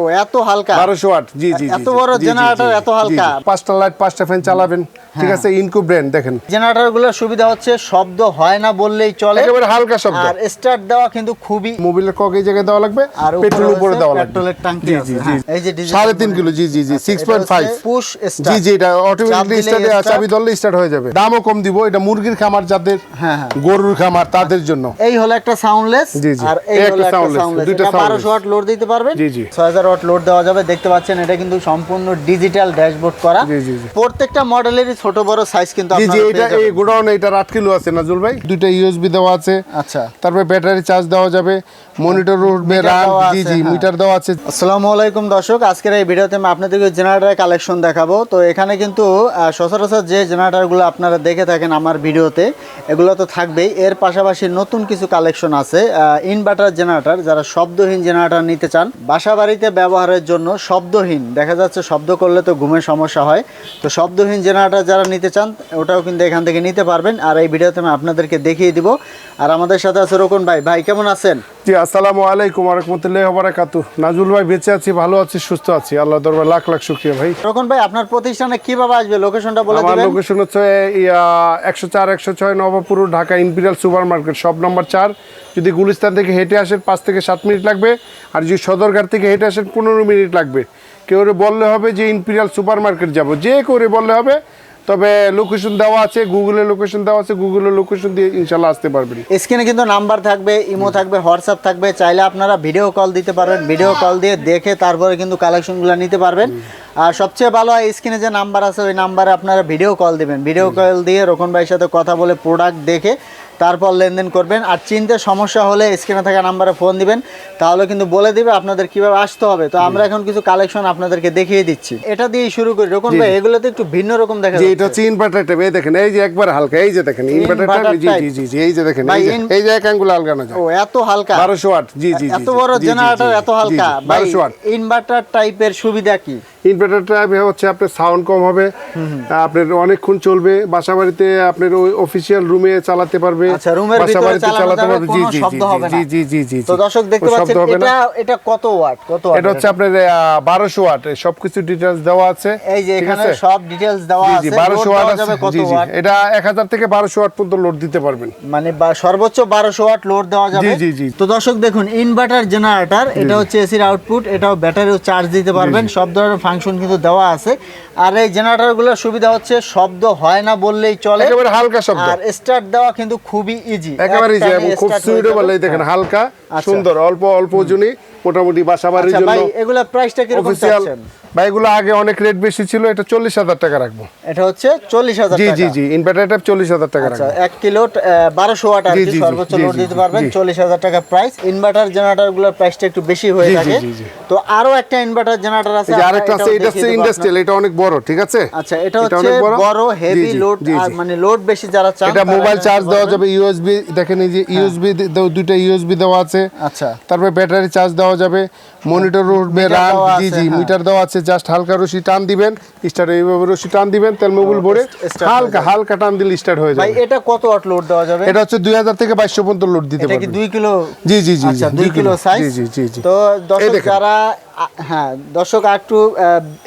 ও এত হালকা? বারোশো ওয়াট জি জি এত বড় জি, জি, generator, জি, এত হালকা? পাঁচটা লাইট পাঁচটা ফ্যান চালাবেন। ঠিক আছে ইনকু ব্র্যান্ড দেখেন জেনারেটরগুলোর সুবিধা হচ্ছে শব্দ হয় না বললেই চলে একেবারে হালকা শব্দ আর স্টার্ট দেওয়া কিন্তু খুবই মোবিলের কক জায়গায় দেওয়া লাগবে আর পেট্রোল উপরে দেওয়া লাগবে পেট্রোলের ট্যাঙ্কি আছে হ্যাঁ। এই যে সাড়ে তিন। কিলো জি জি জি six point five push start জি জি এটা অটোমেটিকলি দিলেই স্টার্ট start। চাবি ধরলে স্টার্ট হয়ে যাবে দামও কম দিব এটা মুরগির খামার যাদের হ্যাঁ, হ্যাঁ। গরুর খামার তাদের জন্য এই হলো একটা সাউন্ডলেস। আর এই হলো একটা সাউন্ডলেস soundless। 1200 ওয়াট লোড দিতে পারবেন জি, জি। 6000 ওয়াট লোড দেওয়া যাবে দেখতে পাচ্ছেন এটা কিন্তু সম্পূর্ণ ডিজিটাল ড্যাশবোর্ড করা জি, জি। প্রত্যেকটা মডেলেরই ছোট বড় সাইজ কিন্তু জি জি এটা এই গোডাউন এটা আট কিলো আছে নাজুল ভাই। দুইটা ইউএসবি দেওয়া আছে। আচ্ছা। তারপরে ব্যাটারি চার্জ দেওয়া যাবে। মনিটর উঠবে রান জি জি হ্যাঁ। মিটার দেওয়া আছে। আসসালামু আলাইকুম দর্শক আজকের এই ভিডিওতে আমি আপনাদেরকে জেনারেটর কালেকশন দেখাবো। তো এখানে কিন্তু সচরাচর যে জেনারেটরগুলো আপনারা দেখে থাকেন আমার ভিডিওতে এগুলো তো থাকবেই। এর পাশাপাশি নতুন কিছু কালেকশন আছে ইনভার্টার জেনারেটর যারা শব্দহীন জেনারেটর নিতে চান বাসা বাড়িতে ব্যবহারের জন্য শব্দহীন। দেখা যাচ্ছে শব্দ করলে তো ঘুমের সমস্যা হয়। তো শব্দহীন জেনারেটর যারা নিতে চান ওটাও কিন্তু এখান থেকে নিতে পারবেন। আর এই ভিডিওতে আমি আপনাদেরকে দেখিয়ে দিব। আর আমাদের সাথে আছে রোকন ভাই। ভাই কেমন আছেন? জি আসসালামু আলাইকুম রহমতুল্লাহ বারাকাতু নাজুল ভাই বেঁচে আছি ভালো আছি সুস্থ আছি। আল্লাহ দরবার লাখ লাখ শুক্রিয়া ভাই। রোকন ভাই আপনার প্রতিষ্ঠানে কীভাবে আসবে? লোকেশনটা বলে আমার দিবেন। লোকেশন হচ্ছে একশো চার একশো ছয় Nawabpur Dhaka Imperial supermarket shop number চার। যদি গুলিস্তান থেকে হেঁটে আসেন পাঁচ থেকে সাত মিনিট লাগবে। আর যদি সদরঘাট থেকে হেঁটে আসেন পনেরো মিনিট লাগবে। কেউ বললে হবে যে ইম্পিরিয়াল সুপার মার্কেট যাব। যে করে বললে হবে তবে লোকেশন দেওয়া আছে গুগলের লোকেশন দেওয়া আছে গুগলের লোকেশন দিয়ে ইনশাল্লাহ আসতে পারবেন। স্ক্রিনে কিন্তু নাম্বার থাকবে ইমো থাকবে হোয়াটসঅ্যাপ থাকবে চাইলে আপনারা ভিডিও কল দিতে পারবেন ভিডিও কল দিয়ে দেখে তারপরে কিন্তু কালেকশনগুলো নিতে পারবেন। আর সবচেয়ে ভালো হয় স্ক্রিনে যে নাম্বার আছে ওই নাম্বারে আপনারা ভিডিও কল দিবেন। ভিডিও কল দিয়ে রোকন ভাইয়ের সাথে কথা বলে প্রোডাক্ট দেখে তারপর লেনদেন করবেন। আর চিনতে সমস্যা হলে স্ক্রিনে থাকা নাম্বারে ফোন দিবেন। তাহলে কিন্তু বলে দিবে আপনাদের কীভাবে আসতে হবে। তো আমরা এখন কিছু কালেকশন আপনাদেরকে দেখিয়ে দিচ্ছি। এটা দিয়ে শুরু করি। রোকন ভাই এগুলোতে একটু ভিন্ন রকম দেখা যে এটা হচ্ছে ইনভার্টার টাইপ এই দেখেন এই যে একবার হালকা এই যে দেখেন ইনভার্টার Inverter জি জি জি জি এই যে দেখেন এই যে in- এই যে এক আঙ্গুল আলগানো যায়। ও এত হালকা। বারোশো ওয়াট জি জি জি, এত বড় জেনারেটর এত হালকা। ওয়াট ইনভার্টার টাইপের সুবিধা কি? ইনভার্টার টাইপ হচ্ছে আপনার সাউন্ড কম হবে। আপনার অনেকক্ষণ চলবে। বাসা বাড়িতে আপনার ওই অফিসিয়াল রুমে চালাতে পারবে। আচ্ছা, বাসা বাড়িতে চালাতে পারবে। জি জি জি। জি জি জি তো দর্শক দেখতে পাচ্ছেন এটা এটা কত ওয়াট কত ওয়াট এটা হচ্ছে আপনার বারোশো ওয়াট সবকিছু ডিটেলস দেওয়া আছে। এই যে এখানে সব ডিটেইলস দেওয়া আছে জি লোড বারোশো দেওয়া ওয়াট আছে জি জি। এটা এক হাজার থেকে বারোশো ওয়াট পর্যন্ত লোড দিতে পারবেন। মানে সর্বোচ্চ বারোশো ওয়াট লোড দেওয়া যাবে। জি, জি, জি। তো দর্শক দেখুন ইনভার্টার জেনারেটর এটা হচ্ছে এসির আউটপুট এটাও ব্যাটারিও চার্জ দিতে পারবেন। সব ধরনের ফাংশন কিন্তু দেওয়া আছে। আর এই জেনারেটরগুলোর সুবিধা হচ্ছে শব্দ হয় না বললেই চলে। একেবারে হালকা শব্দ। আর স্টার্ট দেওয়া কিন্তু খুবই ইজি একেবারে ইজি এবং খুব সুইটেবল এই দেখেন হালকা আচ্ছা। সুন্দর অল্প অল্প ওজনই মোটামুটি বাসা বাড়ির আচ্ছা জন্য ভাই এগুলা প্রাইসটা কি রকম চাচ্ছেন? এগুলো আগে অনেক রেট বেশি ছিল এটা চল্লিশ হাজার টাকা রাখব। এটা হচ্ছে চল্লিশ হাজার জি জি চল্লিশ হাজার টাকা রাখব। এক কিলো বারোশো ওয়াট আর সর্বোচ্চ লোড দিতে পারবেন চল্লিশ হাজার টাকা প্রাইস ইনভার্টার প্রাইসটা একটু বেশি হয়ে থাকে। তো আরও একটা ইনভার্টার জেনারেটর আছে আরেকটা আছে এটা হচ্ছে ইন্ডাস্ট্রিয়াল এটা অনেক বড় ঠিক আছে? আচ্ছা এটা হচ্ছে বড়? Heavy load. মানে লোড বেশি যারা চান এটা মোবাইল চার্জ দেওয়া। যাবে ইউএসবি দেখেন এই যে ইউএসবি দুইটা ইউএসবি দেওয়া আছে। আচ্ছা। তারপরে ব্যাটারি চার্জ দেওয়া যাবে। মনিটর উঠবে রান জি জি হ্যাঁ। মিটার দেওয়া আছে জাস্ট হালকা রশি টান দিবেন স্টার্ট এইভাবে রশি টান দিবেন তেল মোবিল ভরে হালকা হালকা টান দিলে স্টার্ট হয়ে ভাই যাবে। এটা কত ওয়াট লোড দেওয়া যাবে? এটা হচ্ছে দুই হাজার থেকে বাইশশো পর্যন্ত লোড দিতে এটা কি পারবেন। দুই কিলো? জি জি জি আচ্ছা জি, দুই কিলো। সাইজ জি জি জি তো দর্শক যারা হ্যাঁ দর্শক একটু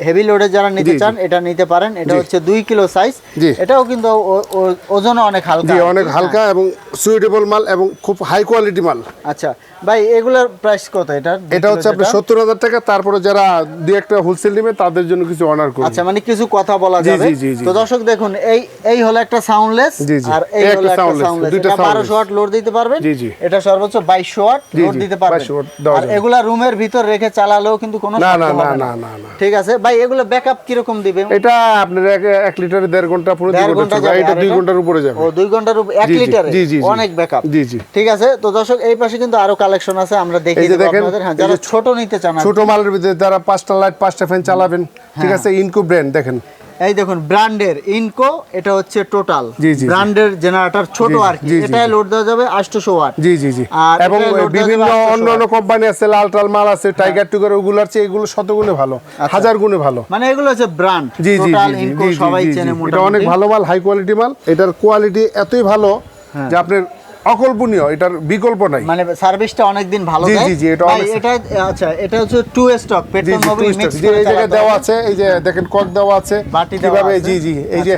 হেভি লোডে যারা নিতে। চান এটা নিতে পারেন। এটা হচ্ছে দুই কিলো সাইজ এটাও কিন্তু ও- ও- অনেক হালকা। অনেক হ্যাঁ। হালকা এবং সুইটেবল মাল এবং খুব হাই কোয়ালিটি মাল। আচ্ছা ভাই এগুলোর প্রাইস কত এটা? এটা হচ্ছে আপনার সত্তর হাজার টাকা তারপরে যারা দুই একটা হোলসেল নেবে তাদের জন্য কিছু অনার করুন। আচ্ছা মানে কিছু কথা বলা যাবে। তো দর্শক দেখুন এই এই হলো একটা সাউন্ডলেস। আর এই হলো একটা সাউন্ডলেস দুইটা এটা soundless। 1200 ওয়াট লোড দিতে পারবেন। এটা সর্বোচ্চ 2200 ওয়াট লোড দিতে পারবেন। 2200 ওয়াট দেওয়া আর এগুলা রুমের ভিতর রেখে চালালেও কিন্তু কোনো না, না, না, না, না, না। ঠিক আছে? ভাই এগুলো ব্যাকআপ কীরকম দিবে? এটা আপনার এক এক লিটারে 1.5 ঘণ্টা পুরো দিবেন ঘণ্টা যাবে, এটা 2 ঘণ্টার উপরে যাবে। ও 2 ঘণ্টার উপরে এক জি, জি, লিটারে জি, জি, জি। অনেক ব্যাকআপ জি, জি। ঠিক আছে? তো দর্শক এই পাশে কিন্তু আরও কালেকশন আছে আমরা দেখিয়ে দেব আপনাদের। হ্যাঁ যারা ছোট নিতে চান ছোট মালের ভিতরে যারা পাঁচটা লাইট পাঁচটা ফ্যান চালাবেন ঠিক হ্যাঁ। আছে ইনকু ব্র্যান্ড দেখেন। এই দেখুন ব্র্যান্ডের ইনকো এটা হচ্ছে টোটাল। ব্র্যান্ডের জেনারেটর ছোট আর কি। জি। লোড দেওয়া যাবে 800 ওয়াট। জি জি জি। আর এবং বিভিন্ন অন্য অন্য কোম্পানি আছে লাল টাল মাল আছে টাইগার টুগার ওগুলোর চেয়ে এগুলো শত শতগুণে ভালো হাজার গুণে ভালো। মানে এগুলো হচ্ছে ব্র্যান্ড জি জি ইনকো সবাই চেনে জি। এটা অনেক ভালো মাল হাই কোয়ালিটি মাল। এটার কোয়ালিটি এতই ভালো হ্যাঁ। যে আপনার অকল্পনীয় এটার বিকল্প নাই। মানে সার্ভিসটা অনেক দিন ভালো জি, জি, জি, এটা এটা আচ্ছা এটা হচ্ছে two stroke petrol Mobil mix জি, এই জায়গায় দেওয়া আছে এই যে দেখেন কক দেওয়া আছে। কীভাবে আচ্ছা। জি জি এই যে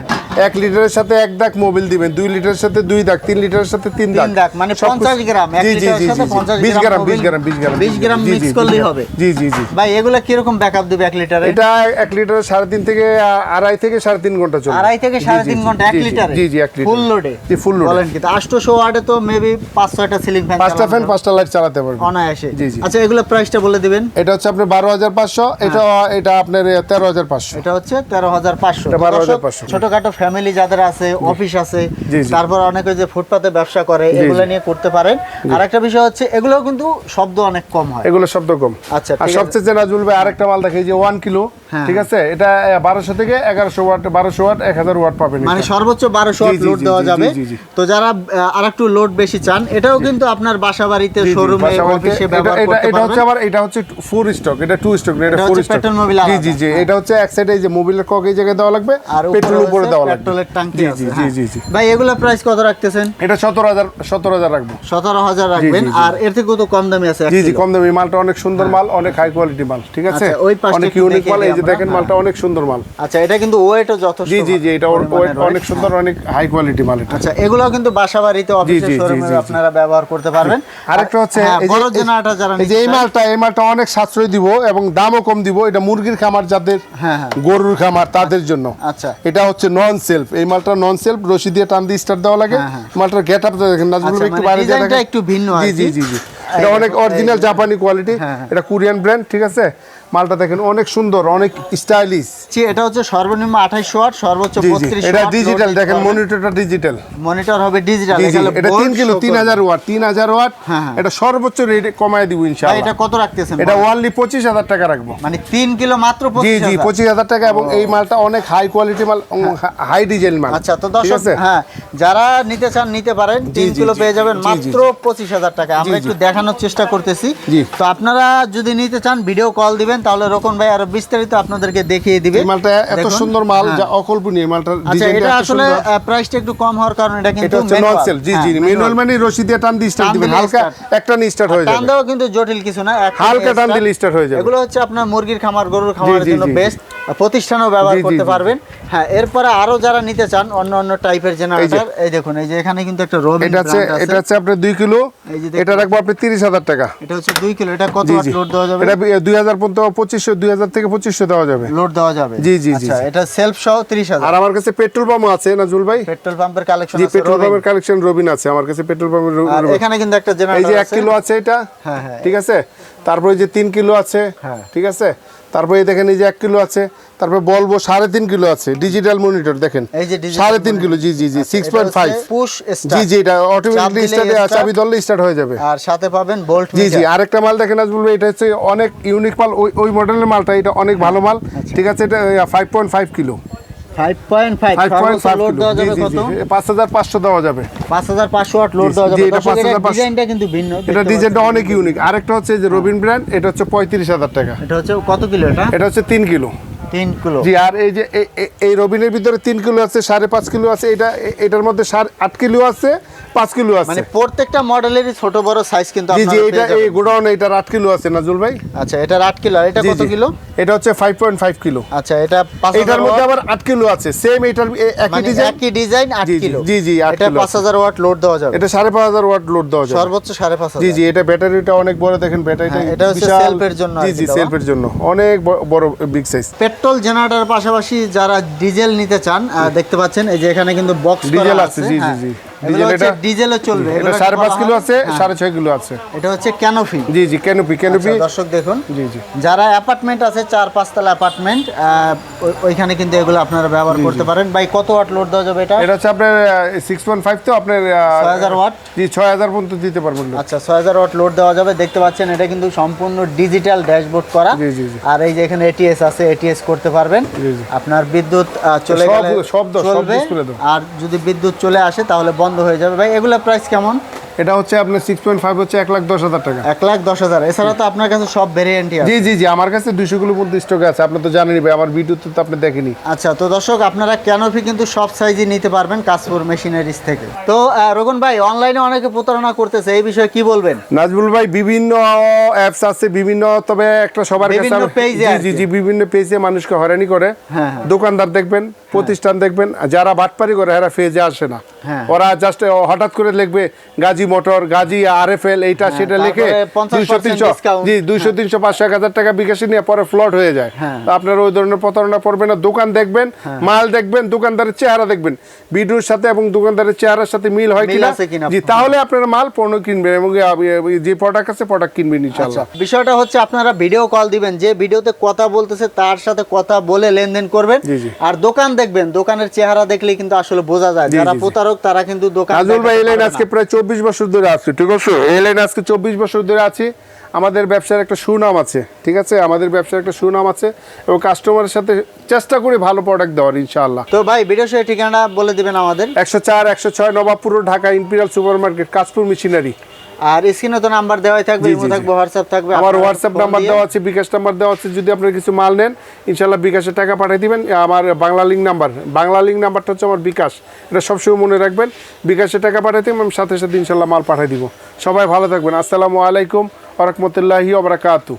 এক লিটারের সাথে এক দাগ মোবিল দিবেন দুই লিটারের সাথে দুই দাগ তিন লিটারের সাথে তিন দাগ তিন দাগ। মানে সব 50 গ্রাম, জি জি লিটারের জি সাথে জি 50 বিশ গ্রাম গ্রাম বিশ মোবিল, গ্রাম বিশ গ্রাম 20 গ্রাম জি, করলেই হবে। জি জি জি। ভাই এগুলা কীরকম ব্যাকআপ দিবে এক লিটারে? এটা এক লিটারে সাড়ে তিন থেকে আ- আড়াই থেকে সাড়ে তিন ঘণ্টা চলবে। আড়াই থেকে জি, সাড়ে জি, তিন জি, ঘণ্টা এক জি, জি, লিটারে? জি জি এক লিটার। ফুল লোডে জি ফুল লোডে বলেন কিন্তু আটশোশো ওয়ার্ডে তো মেবি সিলিং ফ্যান পাঁচটা ফ্যান পাঁচটা লাইট চালাতে পারবে অনায়াসে। জি, জি। আচ্ছা এগুলো প্রাইসটা বলে দিবেন। এটা হচ্ছে আপনার বারো হাজার পাঁচশো এটা এটা আপনার তেরো হাজার পাঁচশো। এটা হচ্ছে এটা 12,500 ছোটখাটো ফ্যামিলি যাদের আছে অফিস আছে। তারপর অনেকে যে ফুটপাতে ব্যবসা করে এগুলো নিয়ে করতে পারেন। আর একটা বিষয় হচ্ছে এগুলো কিন্তু শব্দ অনেক কম হয়। এগুলো শব্দ কম। আচ্ছা, আর সবচেয়ে যে নাজুল ভাই আরেকটা মাল দেখে যে ওয়ান কিলো হ্যাঁ। ঠিক আছে? এটা বারোশো থেকে এগারোশো ওয়াট বারোশো ওয়াট এক হাজার ওয়াট পাবেন মানে সর্বোচ্চ বারোশো জি, লোড দেওয়া যাবে। তো যারা আর একটু লোড বেশি চান এটাও কিন্তু আপনার বাসা বাড়িতে শোরুমে অফিসে ব্যবহার করতে এটা হচ্ছে আবার এটা হচ্ছে ফুল স্টক এটা টু স্টক এটা ফোর স্টক petrol mobile জি জি জি এটা হচ্ছে এক সাইডে এই যে মোবিলের কক এই জায়গায় দেওয়া লাগবে আর পেট্রোল উপরে দেওয়া লাগবে। পেট্রোলের ট্যাঙ্কি জি আছে জি জি হ্যাঁ। জি। ভাই এগুলা প্রাইস কত রাখতেছেন? এটা সতেরো হাজার সতেরো হাজার রাখব। সতেরো হাজার রাখবেন জি, জি। আর এর থেকেও তো কম দামি আছে জি জি কম দামি মালটা অনেক সুন্দর মাল অনেক হাই কোয়ালিটি মাল ঠিক আছে? আচ্ছা, ওই পাশটা অনেক ইউনিক মাল এই যে দেখেন মালটা অনেক সুন্দর মাল। আচ্ছা এটা কিন্তু ওয়েটও যথেষ্ট জি জি জি এটা ওর- অনেক সুন্দর অনেক হাই কোয়ালিটি মাল এটা। আচ্ছা এগুলো কিন্তু বাসা বাড়িতে অফিসে শোরুমে। আপনারা ব্যবহার করতে পারবেন। আরেকটা হচ্ছে হ্যাঁ, যে- বড় জেনারেটর যারা এই যে এই মালটা এই মালটা অনেক সাশ্রয় দিব এবং দামও কম দিব। এটা মুরগির খামার যাদের হ্যাঁ, হ্যাঁ। গরুর খামার তাদের জন্য। আচ্ছা। এটা হচ্ছে নন সেলফ এই মালটা নন সেলফ রশি দিয়ে টান দিয়ে স্টার্ট দেওয়া লাগে। মালটার গেট আপ দেখেন নাজমুল আচ্ছা, একটু মানে বাইরে একটু ভিন্ন জি জি জি জি। এটা অনেক অরিজিনাল জাপানি কোয়ালিটি। এটা কোরিয়ান ব্র্যান্ড ঠিক আছে? মালটা দেখেন অনেক সুন্দর অনেক স্টাইলিশ এটা হচ্ছে সর্বনিম্ন আঠাইশ ওয়াট সর্বোচ্চ জি জি। এটা ডিজিটাল দেখেন মনিটরটা ডিজিটাল মনিটর হবে ডিজিটাল জি জি এটা তিন কিলো তিন হাজার ওয়াট তিন হাজার ওয়াট। হ্যাঁ, হ্যাঁ। এটা সর্বোচ্চ রেটে কমায় দিব এটা কত রাখতেছেন এটা ওয়ানলি পঁচিশ হাজার টাকা রাখব। মানে তিন কিলো মাত্র জি পঁচিশ জি হাজার। পঁচিশ হাজার টাকা এবং এই মালটা অনেক হাই কোয়ালিটি মাল হাই ডিজাইন মাল। আচ্ছা তো দর্শক আছে? হ্যাঁ যারা নিতে চান নিতে পারেন। তিন কিলো পেয়ে যাবেন জি, জি, মাত্র পঁচিশ হাজার টাকা। আমরা একটু দেখানোর চেষ্টা করতেছি। তো আপনারা যদি নিতে চান ভিডিও কল দিবেন। তাহলে রকম ভাই আরও বিস্তারিত আপনাদেরকে দেখিয়ে দিবে। এই মালটা এত সুন্দর মাল হ্যাঁ। যা অকল্পনীয় এই মালটার আচ্ছা এটা আসলে প্রাইসটা একটু কম হওয়ার কারণে এটা কিন্তু ম্যানুয়াল সেল জি জি ম্যানুয়াল মানে রশি দিয়ে টান দিয়ে স্টার্ট দিবেন। হালকা একটা নি স্টার্ট হয়ে যাবে। টান দাও কিন্তু জটিল কিছু না হালকা টান। দিলে স্টার্ট হয়ে যাবে। এগুলো হচ্ছে আপনার মুরগির খামার গরুর খামারের জন্য বেস্ট প্রতিষ্ঠানেও ব্যবহার করতে পারবেন। হ্যাঁ এরপরে আরও যারা নিতে চান অন্য অন্য টাইপের জেনারেটর এই দেখুন এই যে এখানে কিন্তু একটা রবিন এটা আছে। এটা হচ্ছে আপনার দুই কিলো। এই যে এটা রাখব আপনি তিরিশ হাজার টাকা। এটা হচ্ছে দুই কিলো এটা কত ওয়াট লোড দেওয়া যাবে? এটা দুই হাজার পর্যন্ত পঁচিশশো দুই হাজার থেকে পঁচিশশো দেওয়া যাবে। লোড দেওয়া যাবে। জি, জি, জি, আচ্ছা এটা সেলফ সহ 30000 আর আমার কাছে পেট্রোল পাম্প আছে নাজুল ভাই? পেট্রোল পাম্পের কালেকশন আছে পেট্রোল। পাম্পের কালেকশন রবিন আছে আমার কাছে পেট্রোল পাম্পের আর এখানে কিন্তু একটা জেনারেটর আছে এই যে এক আছে। কিলো আছে এটা হ্যাঁ, হ্যাঁ। ঠিক আছে? তারপরে যে তিন কিলো আছে হ্যাঁ। ঠিক আছে? তারপরে দেখেন এই যে এক কিলো আছে তারপরে বলব সাড়ে তিন কিলো আছে ডিজিটাল মনিটর দেখেন। সাড়ে তিন কিলো জি জি জি সিক্স পয়েন্ট ফাইভ জি জি এটা অটোমেটিকলি স্টার্ট। চাবি ধরলে স্টার্ট হয়ে যাবে। আর সাথে পাবেন বোল্ট জি জি আরেকটা মাল দেখেন আজ বলব এটা হচ্ছে অনেক ইউনিক মাল ওই ওই মডেলের মালটা এটা অনেক ভালো মাল। আচ্ছা। ঠিক আছে এটা five point five kilo. 5.5 five point five load দেওয়া যাবে কত? পাঁচ হাজার পাঁচশো দেওয়া যাবে। 5500 ওয়াট লোড দেওয়া যাবে। এটা দর্শক, এটার 5500 ডিজাইনটা কিন্তু ভিন্ন এটা দেখতে ডিজাইনটা পাচ্ছেন। অনেক ইউনিক আরেকটা হচ্ছে যে রবিন ব্র্যান্ড এটা হচ্ছে পঁয়ত্রিশ হাজার টাকা। এটা হচ্ছে কত কিলো এটা? এটা হচ্ছে তিন কিলো। 3 কিলো। জি আর এই যে এই রবিনের ভিতরে তিন কিলো আছে সাড়ে পাঁচ কিলো আছে এটা এটার মধ্যে সাড়ে আট কিলো আছে পাঁচ কিলো আছে। মানে প্রত্যেকটা মডেলেরই ছোট বড় সাইজ কিন্তু জি জি এটা এই গোডাউন এটার আট কিলো আছে নাজুল ভাই? আচ্ছা এটা 8 কিলো আর এটা কত কিলো? এটা হচ্ছে ফাইভ পয়েন্ট ফাইভ কিলো। আচ্ছা এটা এটার মধ্যে ওয়াট আবার আট কিলো আছে সেম এটার একই মানে ডিজাইন একই ডিজাইন 8 জি, জি, কিলো। জি, জি, এটা কিলো আছে। 5000 ওয়াট লোড দেওয়া যাবে। এটা সাড়ে পাঁচ হাজার ওয়াট লোড দেওয়া যাবে। সর্বোচ্চ 5500 জি জি এটা ব্যাটারিটা অনেক বড় দেখেন ব্যাটারিটা হ্যাঁ, এটা হচ্ছে self-এর জন্য জি জি সেলফের জন্য। অনেক বড় বিগ সাইজ পেট্রোল জেনারেটর পাশাপাশি যারা ডিজেল নিতে চান দেখতে পাচ্ছেন এই যে এখানে কিন্তু বক্স ডিজেল আছে, জি, জি, জি। ডিজেল এটা- ডিজেলও চলবে এটা সাড়ে পাঁচ বলা কিলো আছে সাড়ে ছয় কিলো আছে। এটা হচ্ছে ক্যানোফি জি জি ক্যানোপি ক্যানোপি আচ্ছা, দর্শক দেখুন। জি জি। যারা অ্যাপার্টমেন্ট আছে চার পাঁচতলা অ্যাপার্টমেন্ট ওইখানে কিন্তু এগুলো আপনারা ব্যবহার করতে পারেন। ভাই কত ওয়াট লোড দেওয়া যাবে এটা? এটা হচ্ছে আপনার সিক্স পয়েন্ট ফাইভ তো আপনার 6000 ওয়াট? জি ছয় হাজার পর্যন্ত দিতে পারবেন আচ্ছা ছয় হাজার ওয়াট লোড দেওয়া যাবে। দেখতে পাচ্ছেন এটা কিন্তু সম্পূর্ণ ডিজিটাল ড্যাশবোর্ড করা। আর এই যে এখানে এটিএস আছে এটিএস করতে পারবেন। আপনার বিদ্যুৎ চলে গেলে সব আর যদি বিদ্যুৎ চলে আসে তাহলে বন্ধ হয়ে যাবে। ভাই এগুলোর প্রাইস কেমন? এটা হচ্ছে আপনার সিক্স পয়েন্ট ফাইভ হচ্ছে এক লাখ দশ হাজার টাকা। এক লাখ দশ হাজার। এছাড়া তো আপনার কাছে সব ভেরিয়েন্টই আছে। জি জি জি আমার কাছে দুইশো কিলো মধ্যে স্টকে আছে আপনি তো জানেনই ভাই আমার ভিডিওতে তো আপনি দেখেনি আচ্ছা তো দর্শক আপনারা ক্যানোপি কিন্তু সব সাইজে নিতে পারবেন কাশপুর মেশিনারিজ থেকে। তো রোকন ভাই অনলাইনে অনেকে প্রতারণা করতেছে এই বিষয়ে কি বলবেন? নাজবুল ভাই বিভিন্ন অ্যাপস আছে বিভিন্ন তবে একটা সবার কাছে জি জি জি বিভিন্ন পেজে মানুষকে হয়রানি করে। হ্যাঁ, হ্যাঁ। দোকানদার দেখবেন প্রতিষ্ঠান দেখবেন যারা বাটপারি করে এরা ফেজে আসে না। হ্যাঁ। ওরা জাস্ট হঠাৎ করে লিখবে Gazi motor Gazi R F L এইটা সেটা লিখে হ্যাঁ, তারপরে 50% দুইশো তিনশো। জি দুইশো তিনশো পাঁচশো এক হাজার টাকা বিকাশে নিয়ে পরে ফ্লট হয়ে যায়। হ্যাঁ। আপনার ওই ধরনের প্রতারণা পড়বে না দোকান দেখবেন মাল দেখবেন দোকানদারের চেহারা দেখবেন। ভিডিওর সাথে এবং দোকানদারের চেহারার সাথে মিল হয় কিনা? জি তাহলে আপনারা মাল পণ্য কিনবেন এবং যে প্রোডাক্ট আছে প্রোডাক্ট কিনবেন ইনশাআল্লাহ। আচ্ছা বিষয়টা হচ্ছে আপনারা ভিডিও কল দিবেন যে ভিডিওতে কথা বলতেছে তার সাথে কথা বলে লেনদেন করবেন। আর দোকান দেখবেন দোকানের চেহারা দেখলে কিন্তু আসলে বোঝা যায়। যারা। প্রতারক তারা কিন্তু দোকান ভাই আজকে প্রায় চব্বিশ বছর ধরে আছে ঠিক আছে? এই লাইন আজকে চব্বিশ বছর ধরে আছি। আমাদের ব্যবসার একটা সুনাম আছে ঠিক আছে? আমাদের ব্যবসার একটা সুনাম আছে এবং কাস্টমারের সাথে চেষ্টা করি ভালো প্রোডাক্ট দেওয়ার ইনশাআল্লাহ। তো ভাই ভিডিও শেষে ঠিকানা বলে দিবেন আমাদের। একশো চার একশো ছয় Nawabpur Dhaka Imperial supermarket Kashpur machinery আর স্ক্রিনে তো নাম্বার দেওয়াই থাকবে ইমো থাকবে হোয়াটসঅ্যাপ থাকবে আমার হোয়াটসঅ্যাপ নাম্বার দেওয়া আছে বিকাশ নাম্বার দেওয়া আছে যদি আপনার কিছু মাল নেন ইনশাআল্লাহ বিকাশের টাকা পাঠিয়ে দিবেন। আমার Banglalink number Banglalink নাম্বারটা হচ্ছে আমার বিকাশ। এটা সবসময় মনে রাখবেন বিকাশের টাকা পাঠিয়ে দিবেন আমি সাথে সাথে ইনশাআল্লাহ মাল পাঠিয়ে দিব। সবাই ভালো থাকবেন। আসসালামু আলাইকুম ওরহমতুল্লাহি ওবরাকাতু